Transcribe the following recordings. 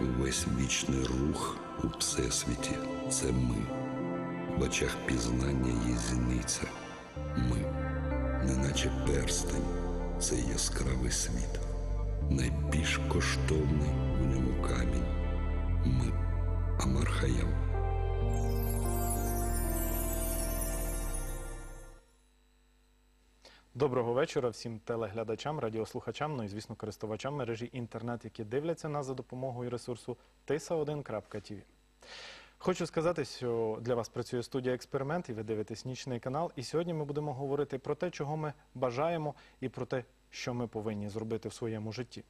весь вічний рух у всесвіті це ми. В очах пізнання є зіниця. Ми, неначе перстень, це яскравий світ. Найбільш коштовний у ньому камінь. Ми, Амархаял. Доброго вечора всім телеглядачам, радіослухачам, ну і звісно користувачам мережі інтернет, які дивляться нас за допомогою ресурсу tisa1.tv. Хочу сказати, що для вас працює студія експеримент, і ви дивитесь нічний канал. І сьогодні ми будемо говорити про те, чого ми бажаємо, і про те, що ми повинні зробити в своєму житті.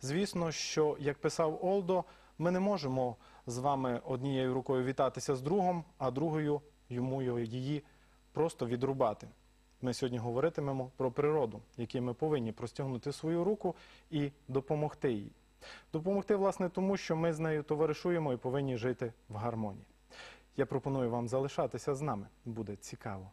Звісно, що як писав Олдо, ми не можемо з вами однією рукою вітатися з другом, а другою йому її просто відрубати. Ми сьогодні говоритимемо про природу, якій ми повинні простягнути свою руку і допомогти їй. Допомогти, власне, тому, що ми з нею товаришуємо і повинні жити в гармонії. Я пропоную вам залишатися з нами. Буде цікаво.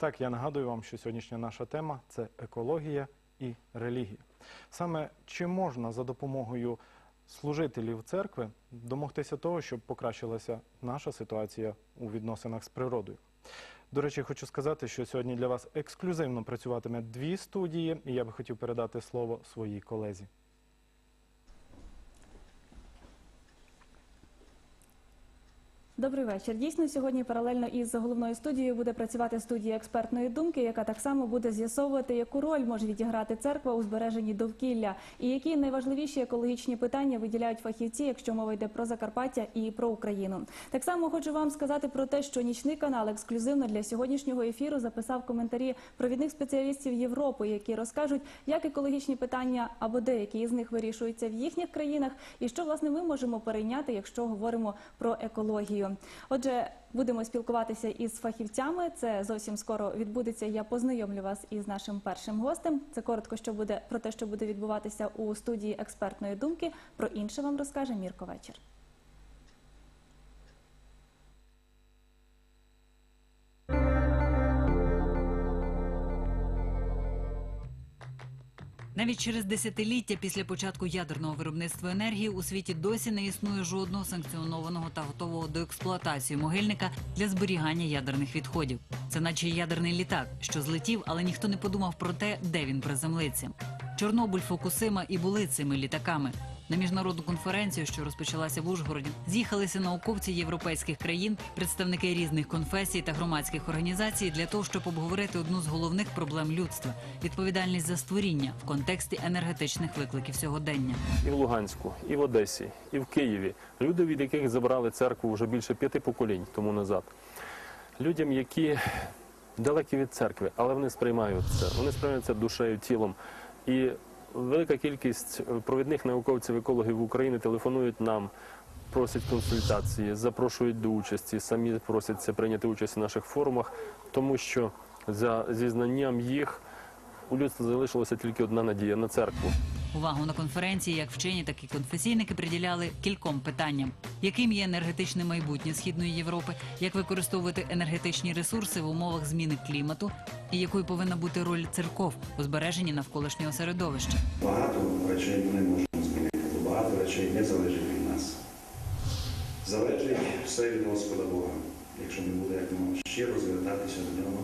Так, я нагадую вам, що сьогоднішня наша тема це екологія і релігія. Саме чи можна за допомогою служителів церкви домогтися того, щоб покращилася наша ситуація у відносинах з природою? До речі, хочу сказати, що сьогодні для вас ексклюзивно працюватиме дві студії, і я би хотів передати слово своїй колезі. Добрий вечір. Дійсно, сьогодні паралельно із головною студією буде працювати студія експертної думки, яка так само буде з'ясовувати, яку роль може відіграти церква у збереженні довкілля, і які найважливіші екологічні питання виділяють фахівці, якщо мова йде про Закарпаття і про Україну. Так само хочу вам сказати про те, що нічний канал ексклюзивно для сьогоднішнього ефіру записав коментарі провідних спеціалістів Європи, які розкажуть, як екологічні питання або деякі із них вирішуються в їхніх країнах, і що власне ми можемо перейняти, якщо говоримо про екологію. Отже, будемо спілкуватися із фахівцями. Це зовсім скоро відбудеться. Я познайомлю вас із нашим першим гостем. Це коротко, що буде про те, що буде відбуватися у студії експертної думки. Про інше вам розкаже Мірко вечір. Навіть через десятиліття після початку ядерного виробництва енергії у світі досі не існує жодного санкціонованого та готового до експлуатації могильника для зберігання ядерних відходів. Це наче ядерний літак, що злетів, але ніхто не подумав про те, де він приземлиться. Чорнобиль, Фукусима і були цими літаками. На міжнародну конференцію, що розпочалася в Ужгороді, з'їхалися науковці європейських країн, представники різних конфесій та громадських організацій для того, щоб обговорити одну з головних проблем людства відповідальність за створіння в контексті енергетичних викликів сьогодення. і в Луганську, і в Одесі, і в Києві. Люди, від яких забрали церкву вже більше п'яти поколінь тому назад. Людям, які далекі від церкви, але вони сприймають це. Вони сприймають це душею, тілом. І велика кількість провідних науковців, екологів України телефонують нам, просять консультації, запрошують до участі, самі просяться прийняти участь в наших форумах, тому що за зізнанням їх у людства залишилася тільки одна надія на церкву. Увагу на конференції як вчені, так і конфесійники приділяли кільком питанням: яким є енергетичне майбутнє східної Європи, як використовувати енергетичні ресурси в умовах зміни клімату, і якою повинна бути роль церков у збереженні навколишнього середовища. Багато речей ми не можемо змінити, багато речей не залежить від нас. Залежить все від Господа Бога, якщо ми будемо щиро звертатися до нього,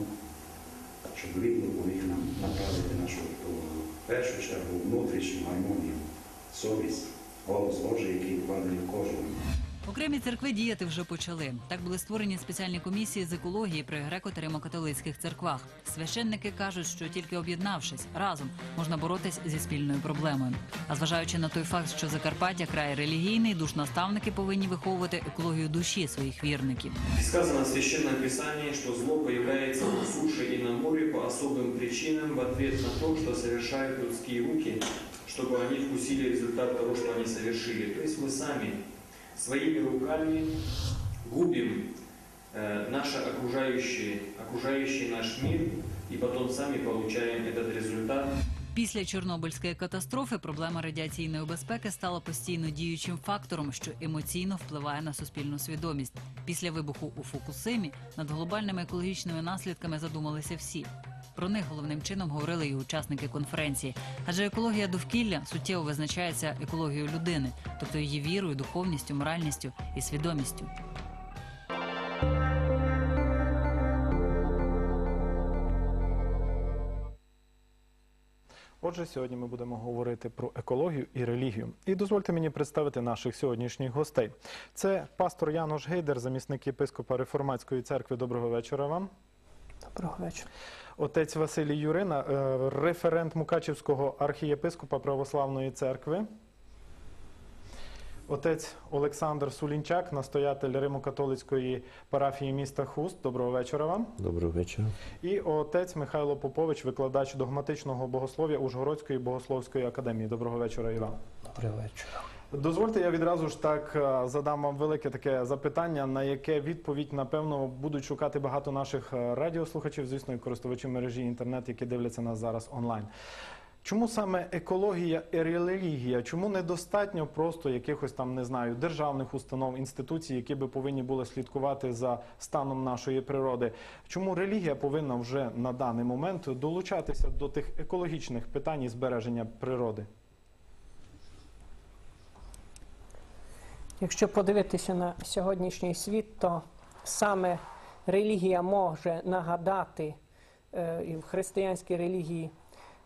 щоб він допоміг нам направити нашу дорогу. Першу чергу внутрішню гармонію, совість, голос Божий, який вкладений в кожному. Окремі церкви діяти вже почали. Так були створені спеціальні комісії з екології при греко та римокатолицьких церквах. Священники кажуть, що тільки об'єднавшись разом можна боротись зі спільною проблемою. А зважаючи на той факт, що Закарпаття край релігійний, душнаставники повинні виховувати екологію душі своїх вірників. Сказано в Священном Писании, что зло появляется на суше и на море по особым причинам в ответ на то, что совершают людские руки, чтобы они вкусили результат того, что они совершили. То есть мы сами своими руками губим э, наше окружающее, окружающий наш мир, и потом сами получаем этот результат. Після Чорнобильської катастрофи проблема радіаційної безпеки стала постійно діючим фактором, що емоційно впливає на суспільну свідомість. Після вибуху у Фукусимі над глобальними екологічними наслідками задумалися всі. Про них головним чином говорили і учасники конференції. Адже екологія довкілля суттєво визначається екологією людини, тобто її вірою, духовністю, моральністю і свідомістю. Отже, сьогодні ми будемо говорити про екологію і релігію. І дозвольте мені представити наших сьогоднішніх гостей. Це пастор Янош Гейдер, замісник єпископа Реформатської церкви. Доброго вечора вам. Доброго вечора. Отець Василій Юрина, е, референт Мукачівського архієпископа Православної церкви. Отець Олександр Сулінчак, настоятель Римо-католицької парафії міста Хуст. Доброго вечора вам. Доброго вечора. І отець Михайло Попович, викладач догматичного богослов'я Ужгородської богословської академії. Доброго вечора і вам. Доброго вечора. Дозвольте, я відразу ж так е, задам вам велике таке запитання, на яке відповідь, напевно, будуть шукати багато наших е, радіослухачів, звісно, і користувачів мережі інтернет, які дивляться нас зараз онлайн. Чому саме екологія і релігія? Чому недостатньо просто якихось там не знаю державних установ, інституцій, які би повинні були слідкувати за станом нашої природи? Чому релігія повинна вже на даний момент долучатися до тих екологічних питань і збереження природи? Якщо подивитися на сьогоднішній світ, то саме релігія може нагадати е, і в християнській релігії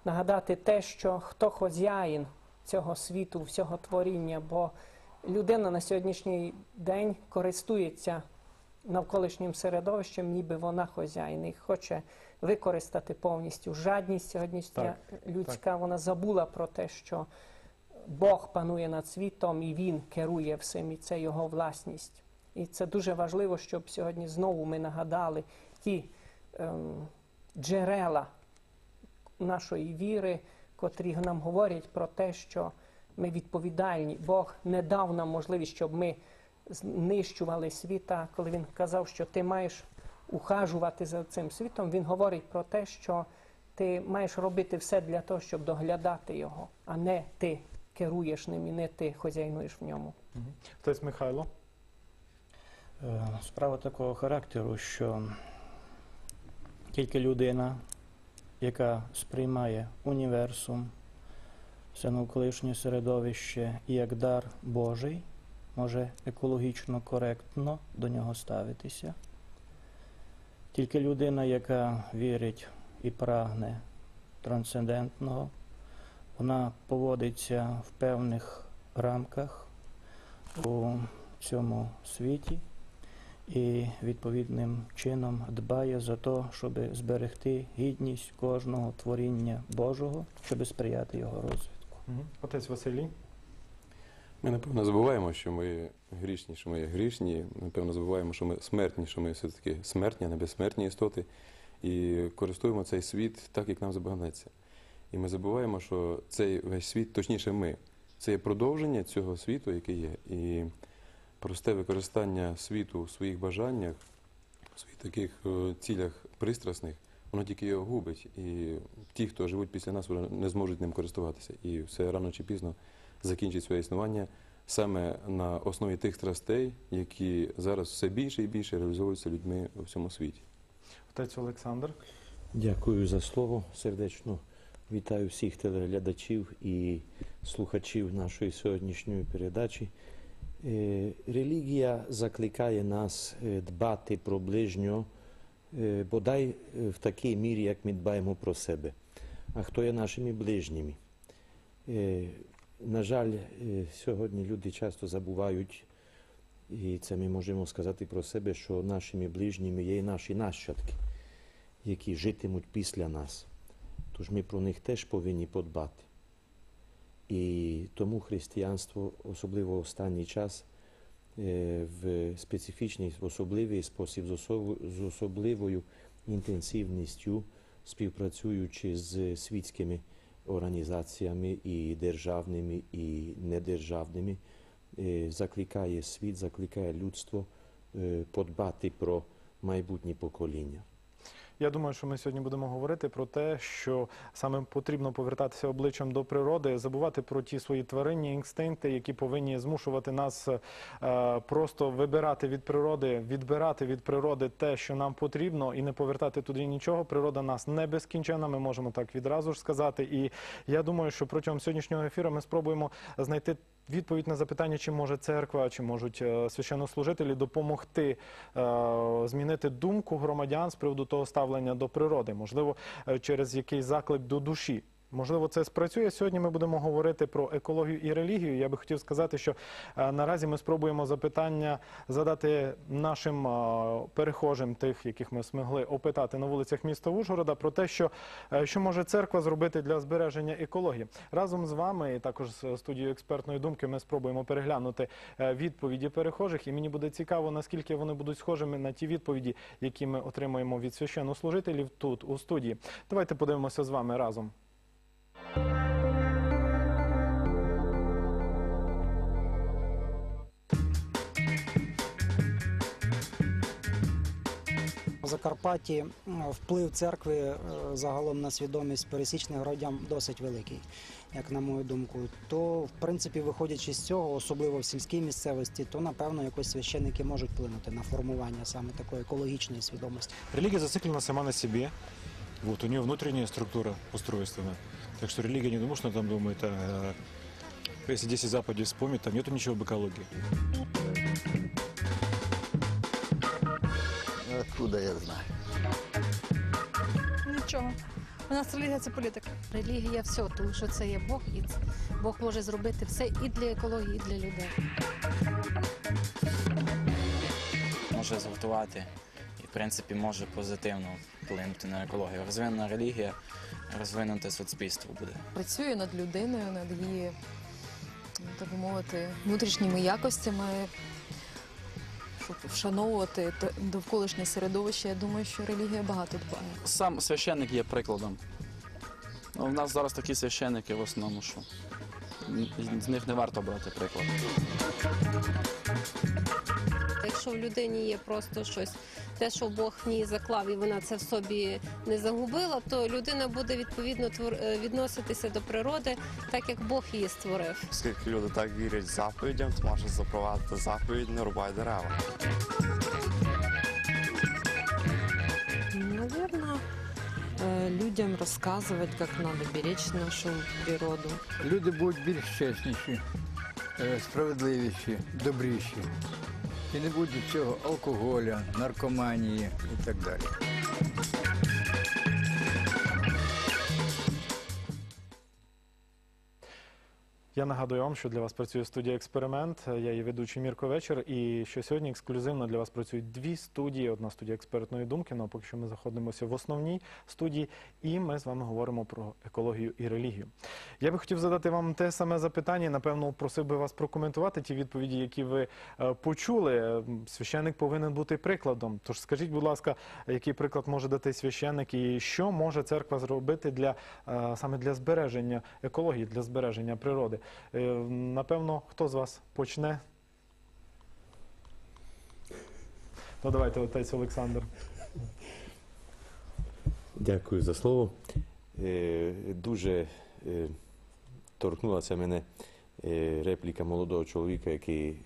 нагадати те, що хто хазяїн цього світу, всього творіння, бо людина на сьогоднішній день користується навколишнім середовищем, ніби вона хазяїн і хоче використати повністю жадність сьогоднішня людська. Вона забула про те, що Бог панує над світом і Він керує всім, і це його власність. І це дуже важливо, щоб сьогодні знову ми нагадали ті ем, джерела нашої віри, котрі нам говорять про те, що ми відповідальні. Бог не дав нам можливість, щоб ми знищували світа. Коли він казав, що ти маєш ухажувати за цим світом, він говорить про те, що ти маєш робити все для того, щоб доглядати його, а не ти керуєш ним і не ти хазяйнуєш в ньому. Отець Михайло. Е, Справа такого характеру, що тільки людина, яка сприймає універсум, все навколишнє середовище і як дар Божий, може екологічно коректно до нього ставитися. Тільки людина, яка вірить і прагне трансцендентного, вона поводиться в певних рамках у цьому світі і відповідним чином дбає за те, щоб зберегти гідність кожного творіння Божого, щоб сприяти його розвитку. Отець Василій. Ми, напевно, забуваємо, що ми грішні, що ми грішні. Напевно, забуваємо, що ми смертні, що ми все-таки смертні, а не безсмертні істоти. І користуємо цей світ так, як нам забагнеться. І ми забуваємо, що цей весь світ, точніше, ми, це є продовження цього світу, який є. І просте використання світу у своїх бажаннях, у своїх таких е, цілях пристрасних, воно тільки його губить. І ті, хто живуть після нас, вже не зможуть ним користуватися. І все рано чи пізно закінчить своє існування саме на основі тих страстей, які зараз все більше і більше реалізовуються людьми у всьому світі. Отець Олександр. Дякую за слово. Сердечно вітаю всіх телеглядачів і слухачів нашої сьогоднішньої передачі. Е, Релігія закликає нас е, дбати про ближнього, е, бодай в такій мірі, як ми дбаємо про себе. А хто є нашими ближніми? На жаль, сьогодні люди часто забувають І це ми можемо сказати про себе, що нашими ближніми є і наші нащадки, які житимуть після нас. Тож ми про них теж повинні подбати. І тому християнство, особливо в останній час, е, в специфічний, в особливий спосіб, з особливою інтенсивністю, співпрацюючи з світськими організаціями і державними, і недержавними, е, закликає світ, закликає людство е, подбати про майбутні покоління. Я думаю, що ми сьогодні будемо говорити про те, що саме потрібно повертатися обличчям до природи, забувати про ті свої тваринні інстинкти, які повинні змушувати нас е, просто вибирати від природи, відбирати від природи те, що нам потрібно, і не повертати туди нічого. Природа нас не безкінченна, ми можемо так відразу ж сказати. І я думаю, що протягом сьогоднішнього ефіру ми спробуємо знайти. Відповідь на запитання, чи може церква, чи можуть е, священнослужителі допомогти е, змінити думку громадян з приводу того ставлення до природи, можливо, е, через якийсь заклик до душі. Можливо, це спрацює. Сьогодні ми будемо говорити про екологію і релігію. Я би хотів сказати, що е, наразі ми спробуємо запитання задати нашим е, перехожим, тих, яких ми змогли опитати на вулицях міста Ужгорода, про те, що, е, що може церква зробити для збереження екології. Разом з вами і також з студією експертної думки ми спробуємо переглянути відповіді перехожих. І мені буде цікаво, наскільки вони будуть схожими на ті відповіді, які ми отримуємо від священнослужителів тут у студії. Давайте подивимося з вами разом. В Закарпатті вплив церкви е, загалом на свідомість пересічних громадян досить великий, як на мою думку. То, в принципі, виходячи з цього, особливо в сільській місцевості, то напевно якось священники можуть вплинути на формування саме такої екологічної свідомості. Религия зациклена сама на себе. Вот, у нее внутренняя структура устройственна. Так что религия не думаю, что она там думает, а если 10 заповедей вспомнить, там нету ничего об экологии. Откуда я знаю? Нічого. У нас релігія це політика. Релігія все, тому що це є Бог, і це- Бог може зробити все і для екології, і для людей. може згуртувати і, в принципі, може позитивно вплинути на екологію. Розвинена релігія, розвинуте суспільство буде. Працює над людиною, над її, так би мовити, внутрішніми якостями, щоб вшановувати довколишнє середовище. Я думаю, що релігія багато дбає. Сам священник є прикладом. Ну, у нас зараз такі священники в основному, що з них не варто брати приклад. Якщо в людині є просто щось, те, що Бог в ній заклав, і вона це в собі не загубила, то людина буде відповідно е, відноситися до природи, так як Бог її створив. Оскільки люди так вірять заповідям, то може запровадити заповідь не рубай дерева. Наверное, людям рассказывать, как надо беречь нашу природу. Люди будуть більш чесніші, е, справедливіші, добріші. І не буде цього алкоголя, наркоманії і так далі. Я нагадую вам, що для вас працює студія Експеримент. Я її ведучий Мірко Вечір. І що сьогодні ексклюзивно для вас працюють дві студії. Одна студія експертної думки. Ну поки що ми знаходимося в основній студії, і ми з вами говоримо про екологію і релігію. Я би хотів задати вам те саме запитання. Напевно, просив би вас прокоментувати ті відповіді, які ви е, почули. Священник повинен бути прикладом. Тож скажіть, будь ласка, який приклад може дати священник, і що може церква зробити для е, саме для збереження екології, для збереження природи? Е, Напевно, хто з вас почне? Ну, давайте, отець Олександр. Дякую за слово. Е, Дуже е, торкнулася мене репліка молодого чоловіка, який